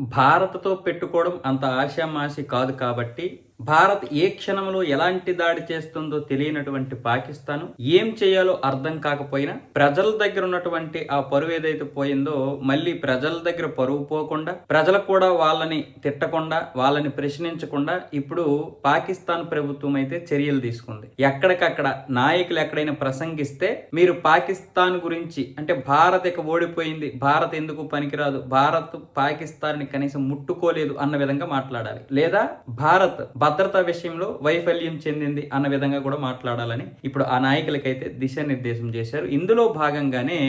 భారత్తో పెట్టుకోవడం అంత ఆశామాషి కాదు కాబట్టి భారత్ ఏ క్షణంలో ఎలాంటి దాడి చేస్తుందో తెలియనటువంటి పాకిస్తాన్ ఏం చేయాలో అర్థం కాకపోయినా ప్రజల దగ్గర ఉన్నటువంటి ఆ పరువు ఏదైతే పోయిందో మళ్ళీ ప్రజల దగ్గర పరువు పోకుండా ప్రజలకు కూడా వాళ్ళని తిట్టకుండా వాళ్ళని ప్రశ్నించకుండా ఇప్పుడు పాకిస్తాన్ ప్రభుత్వం అయితే చర్యలు తీసుకుంది. ఎక్కడికక్కడ నాయకులు ఎక్కడైనా ప్రసంగిస్తే మీరు పాకిస్తాన్ గురించి అంటే భారత్ ఇక ఓడిపోయింది భారత్ ఎందుకు పనికిరాదు భారత్ పాకిస్తాన్ కనీసం ముట్టుకోలేదు అన్న విధంగా మాట్లాడాలి. లేదా భారత్ భద్రతా విషయంలో వైఫల్యం చెందింది అన్న విధంగా కూడా మాట్లాడాలని ఇప్పుడు ఆ నాయకులకైతే దిశానిర్దేశం చేశారు. ఇందులో భాగంగానే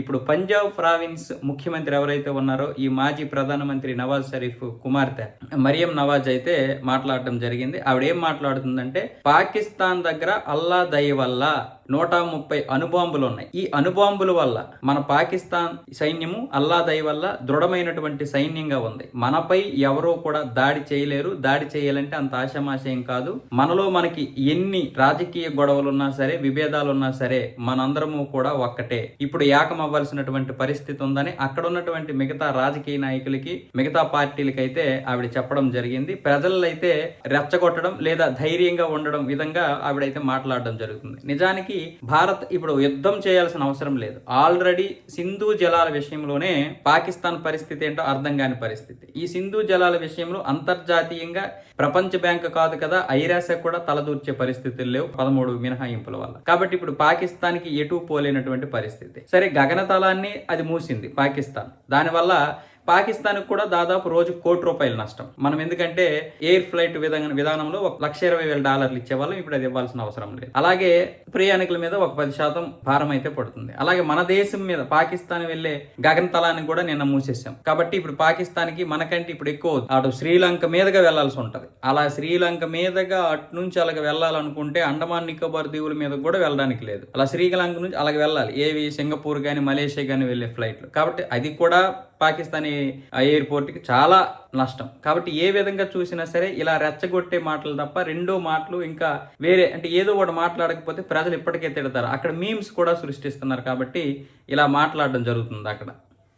ఇప్పుడు పంజాబ్ ప్రావిన్స్ ముఖ్యమంత్రి ఎవరైతే ఉన్నారో ఈ మాజీ ప్రధానమంత్రి నవాజ్ షరీఫ్ కుమార్తె మరియం నవాజ్ అయితే మాట్లాడటం జరిగింది. ఆవిడ ఏం మాట్లాడుతుందంటే పాకిస్తాన్ దగ్గర అల్లా దయ వల్ల నూట ముప్పై అణుబాంబులు ఉన్నాయి. ఈ అణుబాంబుల వల్ల మన పాకిస్తాన్ సైన్యము అల్లా దయ వల్ల దృఢమైనటువంటి సైన్యంగా ఉంది. మనపై ఎవరూ కూడా దాడి చేయలేరు. దాడి చేయాలంటే అంత ఆశమాశయం కాదు. మనలో మనకి ఎన్ని రాజకీయ గొడవలు ఉన్నా సరే విభేదాలు ఉన్నా సరే మనందరము కూడా ఒక్కటే. ఇప్పుడు ఏకమ అవ్వాల్సినటువంటి పరిస్థితి ఉందని అక్కడ ఉన్నటువంటి మిగతా రాజకీయ నాయకులకి మిగతా పార్టీలకి అయితే ఆవిడ చెప్పడం జరిగింది. ప్రజలైతే రెచ్చగొట్టడం లేదా ధైర్యంగా ఉండడం విధంగా ఆవిడైతే మాట్లాడడం జరుగుతుంది. నిజానికి భారత్ ఇప్పుడు యుద్ధం చేయాల్సిన అవసరం లేదు. ఆల్రెడీ సింధు జలాల విషయంలోనే పాకిస్తాన్ పరిస్థితి ఏంటో అర్థం కాని పరిస్థితి. ఈ సింధు జలాల విషయంలో అంతర్జాతీయంగా ప్రపంచ బ్యాంక్ కాదు కదా ఐరాస కూడా తలదూర్చే పరిస్థితులు లేవు. పదమూడు మినహాయింపుల వల్ల. కాబట్టి ఇప్పుడు పాకిస్తాన్కి ఎటు పోలేనటువంటి పరిస్థితి. సరే గగన గగనతలాన్ని అది మూసింది పాకిస్తాన్. దానివల్ల పాకిస్తాన్ కూడా దాదాపు రోజు కోటి రూపాయల నష్టం. మనం ఎందుకంటే ఎయిర్ ఫ్లైట్ విధాన విధానంలో ఒక లక్ష ఇరవై వేల డాలర్లు ఇచ్చేవాళ్ళం ఇప్పుడు అది ఇవ్వాల్సిన అవసరం లేదు. అలాగే ప్రయాణికుల మీద ఒక పది శాతం భారం అయితే పడుతుంది. అలాగే మన దేశం మీద పాకిస్తాన్ వెళ్ళే గగనతలాన్ని కూడా నిన్న మూసేసాం కాబట్టి ఇప్పుడు పాకిస్తాన్కి మనకంటే ఇప్పుడు ఎక్కువ అటు శ్రీలంక మీదగా వెళ్ళాల్సి ఉంటది. అలా శ్రీలంక మీదగా అటు నుంచి అలాగ వెళ్ళాలనుకుంటే అండమాన్ నికోబార్ దీవుల మీద కూడా వెళ్ళడానికి లేదు. అలా శ్రీలంక నుంచి అలాగ వెళ్ళాలి. ఏవి సింగపూర్ కానీ మలేషియా కానీ వెళ్ళే ఫ్లైట్లు. కాబట్టి అది కూడా పాకిస్తానీ ఎయిర్పోర్ట్కి చాలా నష్టం. కాబట్టి ఏ విధంగా చూసినా సరే ఇలా రెచ్చగొట్టే మాటలు తప్ప రెండో మాటలు ఇంకా వేరే అంటే ఏదో ఒకటి మాట్లాడకపోతే ప్రజలు ఇప్పటికే తిడతారు. అక్కడ మీమ్స్ కూడా సృష్టిస్తున్నారు కాబట్టి ఇలా మాట్లాడడం జరుగుతుంది అక్కడ.